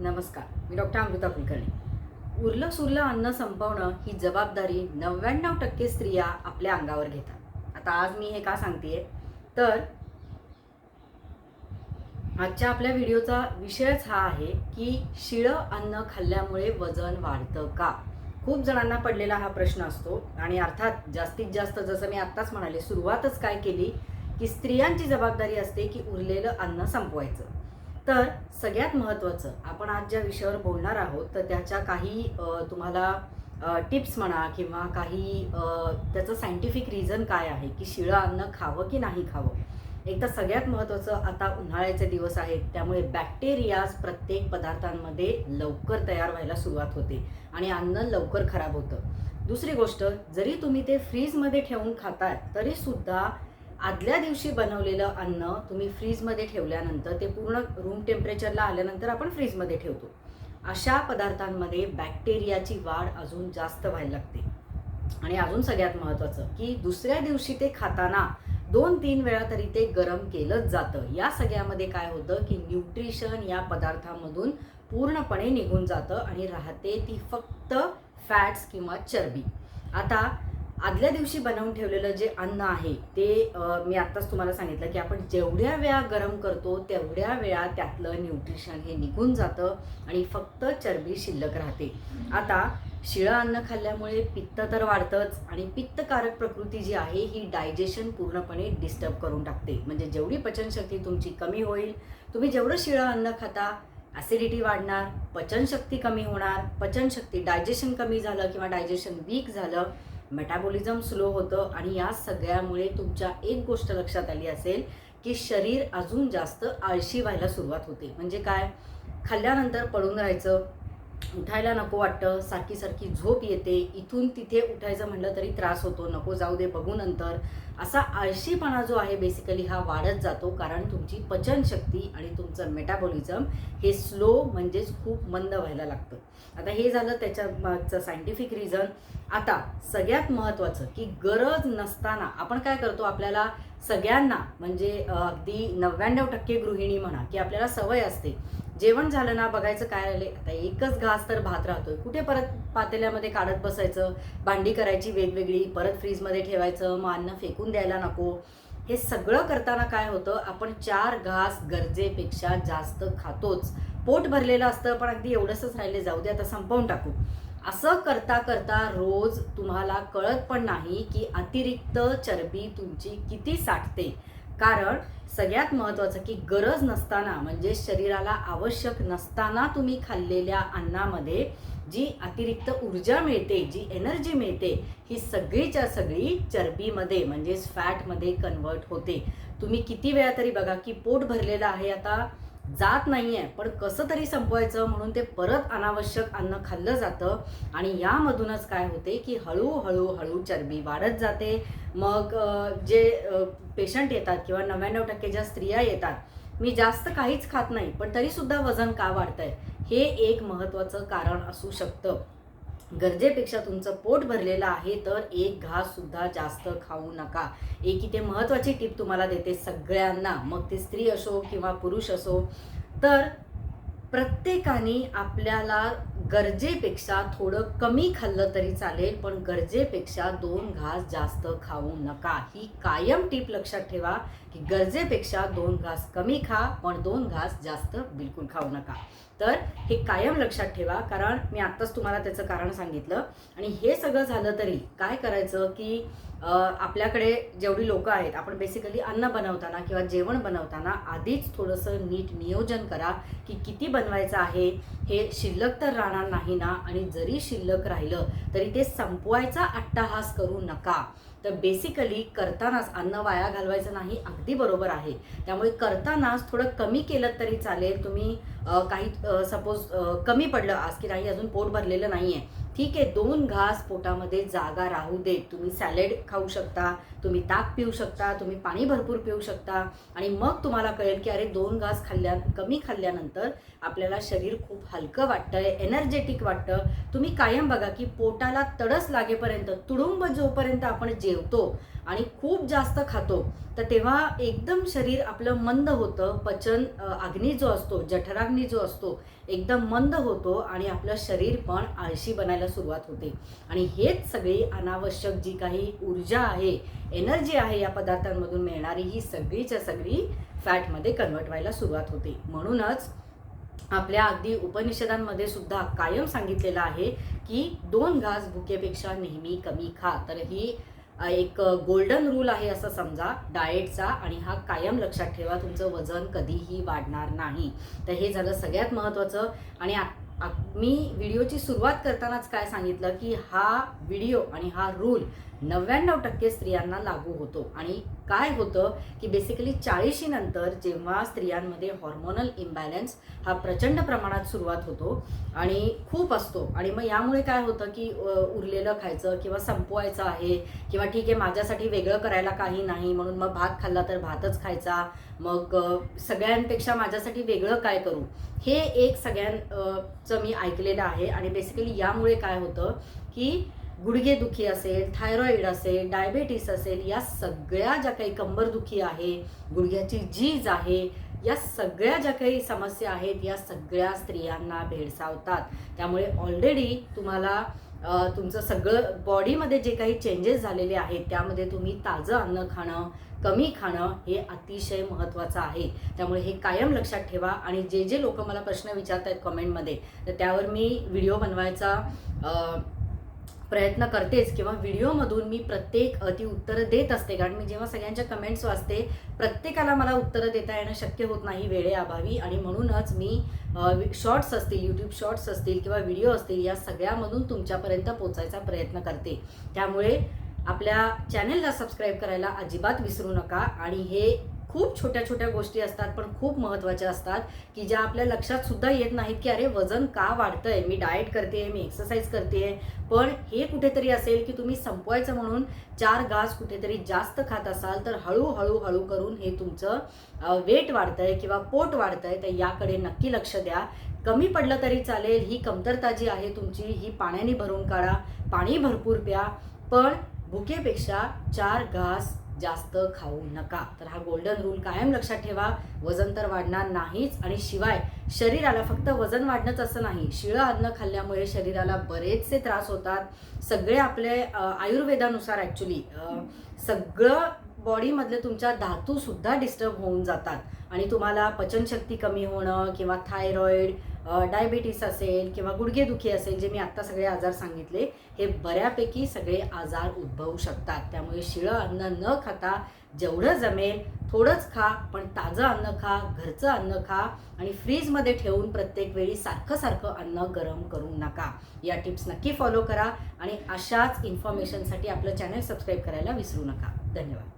नमस्कार मी डॉक्टर अमृता कुलकर्णी. उरलं सुरलं अन्न संपवणं ही जबाबदारी नव्याण्णव टक्के स्त्रिया आपल्या अंगावर घेतात. आता आज मी हे का सांगतेय? तर आजच्या आपल्या व्हिडिओचा विषयच हा आहे की शिळं अन्न खाल्ल्यामुळे वजन वाढतं का? खूप जणांना पडलेला हा प्रश्न असतो आणि अर्थात जास्तीत जास्त जसं मी आत्ताच म्हणाले सुरुवातच काय केली की स्त्रियांची जबाबदारी असते की उरलेलं अन्न संपवायचं. तर सगळ्यात महत्त्वाचं आपण आज ज्या विषयावर बोलणार आहोत तर त्याच्या काही तुम्हाला टिप्स म्हणा किंवा काही त्याचं सायंटिफिक रिझन काय आहे की शिळं अन्न खावं की नाही खावं? एक तर सगळ्यात महत्त्वाचं आता उन्हाळ्याचे दिवस आहेत त्यामुळे बॅक्टेरियाज प्रत्येक पदार्थांमध्ये लवकर तयार व्हायला सुरुवात होते आणि अन्न लवकर खराब होतं. दुसरी गोष्ट जरी तुम्ही ते फ्रीजमध्ये ठेवून खाताय तरीसुद्धा आदल्या दिवशी बनवलेलं अन्न तुम्ही फ्रीजमध्ये ठेवल्यानंतर ते पूर्ण रूम टेम्परेचरला आल्यानंतर आपण फ्रीजमध्ये ठेवतो. अशा पदार्थांमध्ये बॅक्टेरियाची वाढ अजून जास्त व्हायला लागते. आणि अजून सगळ्यात महत्त्वाचं की दुसऱ्या दिवशी ते खाताना दोन तीन वेळा तरी ते गरम केलंच जातं. या सगळ्यामध्ये काय होतं की न्यूट्रिशन या पदार्थामधून पूर्णपणे निघून जातं आणि राहते ती फक्त फॅट्स किंवा चरबी. आता आदल्या दिवशी बनवून ठेवलेलं जे अन्न आहे ते मी आत्ताच तुम्हाला सांगितलं की आपण जेवढ्या वेळा गरम करतो तेवढ्या वेळा त्यातलं न्यूट्रिशन हे निघून जातं आणि फक्त चरबी शिल्लक राहते. आता शिळं अन्न खाल्ल्यामुळे पित्त तर वाढतंच आणि पित्तकारक प्रकृती जी आहे ही डायजेशन पूर्णपणे डिस्टर्ब करून टाकते. म्हणजे जेवढी पचनशक्ती तुमची कमी होईल तुम्ही जेवढं शिळं अन्न खाता ॲसिडिटी वाढणार पचनशक्ती कमी होणार पचनशक्ती डायजेशन कमी झालं किंवा डायजेशन वीक झालं मेटाबॉलिझम स्लो होतं आणि या सगळ्यामुळे तुमच्या एक गोष्ट लक्षात आली असेल की शरीर अजून जास्त आळशी व्हायला सुरुवात होते. म्हणजे काय? खाल्ल्यानंतर पडून राहायचं उठायला नको वाटतं सारखी सारखी झोप येते इथून तिथे उठायचं म्हटलं तरी त्रास होतो नको जाऊ दे बघू नंतर. असा आळशीपणा जो आहे बेसिकली हा वाढत जातो कारण तुमची पचनशक्ती आणि तुमचं मेटाबॉलिझम हे स्लो म्हणजेच खूप मंद व्हायला लागतं. आता हे झालं त्याच्या मागचं सायंटिफिक रिझन आता सगळ्यात महत्त्वाचं की गरज नसताना आपण काय करतो आपल्याला सगळ्यांना म्हणजे अगदी नव्याण्णव टक्के गृहिणी म्हणा की आपल्याला सवय असते जेवण झालं ना बघायचं काय आले आता एकच घास तर भात राहतोय. कुठे परत पातेल्यामध्ये काढत बसायचं? भांडी करायची वेगवेगळी परत फ्रीजमध्ये ठेवायचं मग अन्न फेकून द्यायला नको. हे सगळं करताना काय होतं? आपण चार घास गरजेपेक्षा जास्त खातोच. पोट भरलेलं असतं पण अगदी एवढंच राहिले जाऊ दे आता संपवून टाकू. असं करता करता रोज तुम्हाला कळत पण नाही की अतिरिक्त चरबी तुमची किती साठते. कारण सगळ्यात महत्त्वाचं की गरज नसताना म्हणजे शरीराला आवश्यक नसताना तुम्ही खाल्लेल्या अन्नामध्ये जी अतिरिक्त ऊर्जा मिळते जी एनर्जी मिळते ही सगळीच्या सगळी चरबीमध्ये म्हणजेच फॅटमध्ये कन्वर्ट होते. तुम्ही किती वेळा तरी बघा की पोट भरलेलं आहे आता जात नाही आहे पण कसं तरी संपवायचं म्हणून ते परत अनावश्यक अन्न खाल्लं जातं. आणि यामधूनच काय होते की हळूहळू हळू चरबी वाढत जाते. मग जे पेशंट येतात किंवा नव्याण्णव टक्के ज्या स्त्रिया येतात मी जास्त काहीच खात नाही पण तरीसुद्धा वजन का वाढतंय? हे एक महत्त्वाचं कारण असू शकतं. गरजेपेक्षा तुमचं पोट भरलेलं आहे तर एक घास सुद्धा जास्त खाऊ नका. एक इथे महत्त्वाची टिप तुम्हाला देते सगळ्यांना. मग ते स्त्री असो किंवा पुरुष असो तर प्रत्येकाने आपल्याला गरजेपेक्षा थोडं कमी खाल्लं तरी चालेल पण गरजेपेक्षा दोन घास जास्त खाऊ नका. ही कायम टीप लक्षात ठेवा. की गरजेपेक्षा दोन घास कमी खा पण दोन घास जास्त बिलकुल खाऊ नका. तर हे कायम लक्षात ठेवा कारण मी आत्ताच तुम्हाला त्याचं कारण सांगितलं. आणि हे सगळं झालं तरी काय करायचं की आपल्याकडे जेवढी लोकं आहेत आपण बेसिकली अन्न बनवताना किंवा जेवण बनवताना आधीच थोडंसं नीट नियोजन करा की किती बनवायचं आहे. हे शिल्लक तर राहणार नाही ना आणि जरी शिल्लक राहिलं तरी ते संपवायचा अट्टाहास करू नका. तर बेसिकली करतानाच अन्न वाया घालवायचं नाही अगदी बरोबर आहे. त्यामुळे करतानाच थोडं कमी केलं तरी चालेल. तुम्ही काही सपोज कमी पडलं आज की नाही अजून पोट भरलेलं नाही आहे ठीक आहे दोन घास पोटामध्ये जागा राहू दे. तुम्ही सॅलेड खाऊ शकता तुम्ही ताक पिऊ शकता तुम्ही पाणी भरपूर पिऊ शकता. आणि मग तुम्हाला कळेल की अरे दोन घास खाल्ल्या कमी खाल्ल्यानंतर आपल्याला शरीर खूप हलकं वाटतंय एनर्जेटिक वाटतं. तुम्ही कायम बघा की पोटाला तडस लागेपर्यंत तुडुंब जोपर्यंत आपण जेवतो आणि खूप जास्त खातो तर तेव्हा एकदम शरीर आपलं मंद होतं. पचन अग्नी जो असतो जठराग्नी जो असतो एकदम मंद होतो आणि आपलं शरीर पण आळशी बनायला सुरुवात होते. आणि हेच सगळी अनावश्यक जी काही ऊर्जा आहे एनर्जी आहे या पदार्थांमधून मिळणारी ही सगळीच्या सगळी फॅटमध्ये कन्वर्ट व्हायला सुरुवात होते. म्हणूनच आपल्या अगदी उपनिषदांमध्ये सुद्धा कायम सांगितलेलं आहे की दोन घास भुकेपेक्षा नेहमी कमी खा. तर ही एक गोल्डन रूल आहे असं समजा डाएटचा आणि हा कायम लक्षात ठेवा. तुमचं वजन कधीही वाढणार नाही. तर हे झालं सगळ्यात महत्त्वाचं. आणि मी व्हिडिओची सुरुवात करतानाच काय सांगितलं की हा व्हिडिओ आणि हा रूल नव्याण्णव टक्के स्त्रियांना लागू होतो. आणि काय होतं की बेसिकली चाळीशी नंतर जेव्हा स्त्रियांमध्ये हॉर्मोनल इम्बॅलन्स हा प्रचंड प्रमाणात सुरुवात होतो आणि खूप असतो. आणि मग यामुळे काय होतं की उरलेलं खायचं किंवा संपवायचं आहे किंवा ठीक आहे माझ्यासाठी वेगळं करायला काही नाही म्हणून मग भात खाल्ला तर भातच खायचा. मग सगळ्यांपेक्षा माझ्यासाठी वेगळं काय करू? हे एक सगळ्यांचं मी ऐकलेलं आहे. आणि बेसिकली यामुळे काय होतं की गुडघेदुखी असेल थायरॉईड असेल डायबेटीस असेल या सगळ्या ज्या काही कंबरदुखी आहे गुडघ्याची झीज आहे या सगळ्या ज्या काही समस्या आहेत या सगळ्या स्त्रियांना भेडसावतात. त्यामुळे ऑलरेडी तुम्हाला तुमचं सगळं बॉडीमध्ये जे काही चेंजेस झालेले आहेत त्यामध्ये तुम्ही ताजं अन्न खाणं कमी खाणं हे अतिशय महत्त्वाचं आहे. त्यामुळे हे कायम लक्षात ठेवा आणि जे जे लोक मला प्रश्न विचारत आहेत कमेंटमध्ये तर त्यावर मी व्हिडिओ बनवायचा प्रयत्न करतेच किंवा व्हिडिओमधून मी प्रत्येक ती उत्तरं देत असते. कारण मी जेव्हा सगळ्यांच्या कमेंट्स वाचते प्रत्येकाला मला उत्तरं देता येणं शक्य होत नाही वेळेअभावी आणि म्हणूनच मी शॉर्ट्स असतील यूट्यूब शॉर्ट्स असतील किंवा व्हिडिओ असतील या सगळ्यामधून तुमच्यापर्यंत पोचायचा प्रयत्न करते. त्यामुळे आपल्या चॅनेलला सबस्क्राईब करायला अजिबात विसरू नका. आणि हे खूप छोट्या छोट्या गोष्टी असतात पण खूप महत्त्वाच्या असतात की ज्या आपल्या लक्षात सुद्धा येत नाहीत की अरे वजन का वाढतंय? मी डाएट करते मी एक्सरसाइज करते पण हे कुठेतरी असेल की तुम्ही संपवायचं म्हणून चार घास कुठेतरी जास्त खात असाल तर हळूहळू हळू करून हे तुमचं वेट वाढतंय किंवा पोट वाढतंय तर याकडे नक्की लक्ष द्या. कमी पडलं तरी चालेल ही कमतरता जी आहे तुमची ही पाण्याने भरून काढा पाणी भरपूर प्या. पण भुकेपेक्षा चार घास जास्त खाऊ नका. तर हा गोल्डन रूल कायम लक्षात ठेवा. वजन तर वाढणार नाहीच आणि शिवाय शरीराला फक्त वजन वाढणंच असं नाही. शिळं अन्न खाल्ल्यामुळे शरीराला बरेचसे त्रास होतात. सगळे आपले आयुर्वेदानुसार ॲक्च्युली सगळं बॉडीमधले तुमच्या धातूसुद्धा डिस्टर्ब होऊन जातात. आणि तुम्हाला पचनशक्ती कमी होणं किंवा थायरॉईड डायबिटीस असेल किंवा गुडघेदुखी असेल जे मी आत्ता सगळे आजार सांगितले हे बऱ्यापैकी सगळे आजार उद्भवू शकतात. त्यामुळे शिळं अन्न न खाता जेवढं जमेल थोडंच खा पण ताजं अन्न खा घरचं अन्न खा आणि फ्रीजमध्ये ठेवून प्रत्येक वेळी सारखं सारखं अन्न गरम करू नका. या टिप्स नक्की फॉलो करा आणि अशाच इन्फॉर्मेशनसाठी आपलं चॅनल सबस्क्राईब करायला विसरू नका. धन्यवाद.